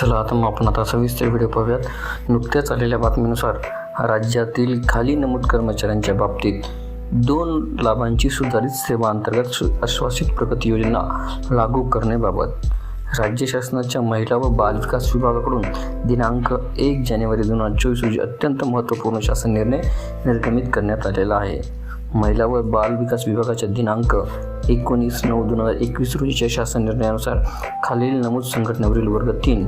चला आता मग आपण आता सविस्तर व्हिडिओ पाहूयात. नुकत्याच आलेल्या बातमीनुसार राज्यातील खाली नमूद कर्मचाऱ्यांच्या बाबतीत दोन लाभांची सुधारित सेवा अंतर्गत सु आश्वासित प्रगती योजना लागू करण्याबाबत राज्य शासनाच्या महिला व बालविकास विभागाकडून दिनांक एक जानेवारी दोन हजार चोवीस रोजी अत्यंत महत्त्वपूर्ण शासन निर्णय निर्गमित करण्यात आलेला आहे. महिला व बाल विकास विभागाच्या दिनांक एकोणीस नऊ दोन हजार एकवीस रोजीच्या शासन निर्णयानुसार खालील नमूद संघटनेवरील वर्ग तीन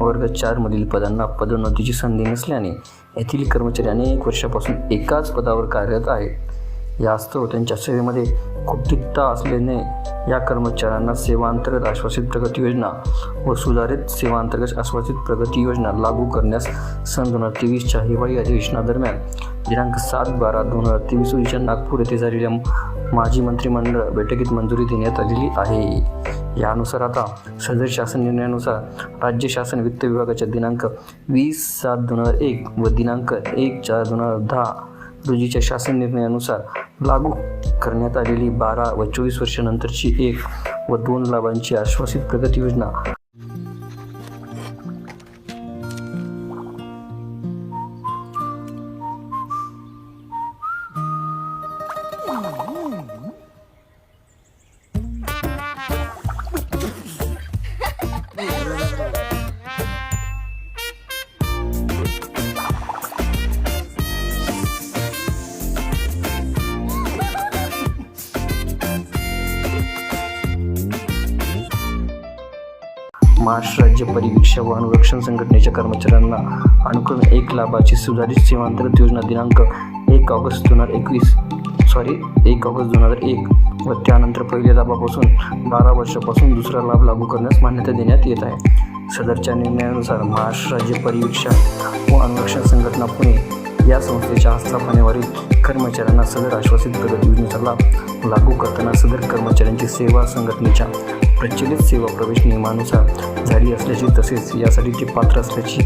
वर्ग चारमधील पदांना पदोन्नतीची संधी नसल्याने येथील कर्मचारी अनेक वर्षापासून एकाच पदावर कार्यरत आहेत. यास्तव त्यांच्या सेवेमध्ये कुठिकता असल्याने या कर्मचाऱ्यांना सेवांतर्गत आश्वासित प्रगती योजना व सुधारित सेवांतर्गत आश्वासित प्रगती योजना लागू करण्यास सन दोन हजार तेवीसच्या हिवाळी अधिवेशनादरम्यान दिनांक सात बारा दोन हजार तेवीस रोजीच्या नागपूर येथे झालेल्या माजी मंत्रिमंडळ बैठकीत मंजुरी देण्यात आलेली आहे. यानुसार आता सदर शासन निर्णयानुसार राज्य शासन वित्त विभागाच्या दिनांक वीस सात दोन हजार एक व दिनांक एक चार दोन हजार दहा रोजीच्या शासन निर्णयानुसार लागू करण्यात आलेली बारा व चोवीस वर्षानंतरची एक व दोन लाभांची आश्वासित प्रगती योजना महाराष्ट्र राज्य परिवीक्षा व अनुरक्षण संघटनेच्या कर्मचाऱ्यांना अनुक्रमे एक लाभाची सुधारित सेवांतर्गत योजना दिनांक एक ऑगस्ट दोन हजार एकवीस सॉरी एक ऑगस्ट दोन हजार एक व त्यानंतर पहिल्या लाभापासून बारा वर्षापासून दुसरा लाभ लागू करण्यास मान्यता देण्यात येत आहे. सदरच्या निर्णयानुसार महाराष्ट्र राज्य परिवीक्षा व अनुरक्षण संघटना पुणे या संस्थेच्या आस्थापनेवरील कर्मचाऱ्यांना सदर आश्वासित प्रगती योजनेचा लाभ लागू करताना सदर कर्मचाऱ्यांची सेवा संघटनेच्या प्रचलित सेवा प्रवेश नियमानुसार झाली असल्याची तसेच यासाठी ते पात्र असल्याची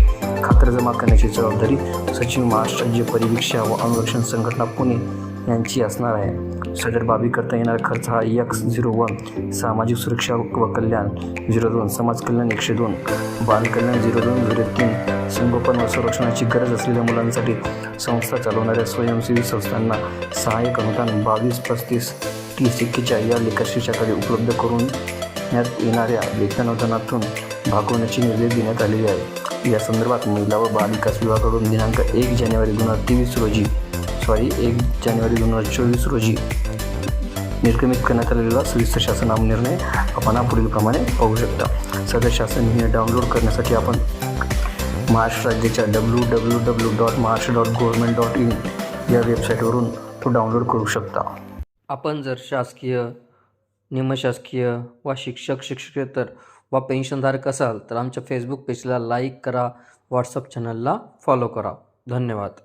खातरजमा करण्याची जबाबदारी सचिव महाराष्ट्र राज्य परिवीक्षा व अनुरक्षण संघटना पुणे यांची असणार आहे. सदर बाबी करता येणारा खर्च हा एक्स झिरो वन सामाजिक सुरक्षा व कल्याण झिरो दोन समाज कल्याण एकशे दोन बालकल्याण झिरो दोन झिरो तीन संगोपन व संरक्षणाची गरज असलेल्या मुलांसाठी संस्था चालवणाऱ्या स्वयंसेवी संस्थांना सहाय्यक अनुदान बावीस पस्तीस तीस एक्केच्या या लेखाशीर्षाखाली उपलब्ध करून देण्यात येणाऱ्या लेखानुदानातून भागवण्याचे निर्देश देण्यात आलेले आहे या संदर्भात महिला व बालविकास विभागाकडून दिनांक एक जानेवारी दोन हजार तेवीस रोजी सॉरी एक जानेवारी दोन हजार चोवीस रोजी निर्गमित करण्यात आलेला सविस्तर शासन निर्णय आपण हा पुढीलप्रमाणे पाहू शकता. सदर शासन निर्णय डाउनलोड करण्यासाठी आपण महाराष्ट्र राज्याच्या W W W dot Maharashtra dot government dot in या वेबसाईटवरून तो डाउनलोड करू शकता. आपण जर शासकीय निमशासकीय वा शिक्षक शिक्षकेतर वा पेन्शनधारक असाल तर आमच्या फेसबुक पेजला लाईक करा व्हॉट्सअप चॅनलला फॉलो करा. धन्यवाद.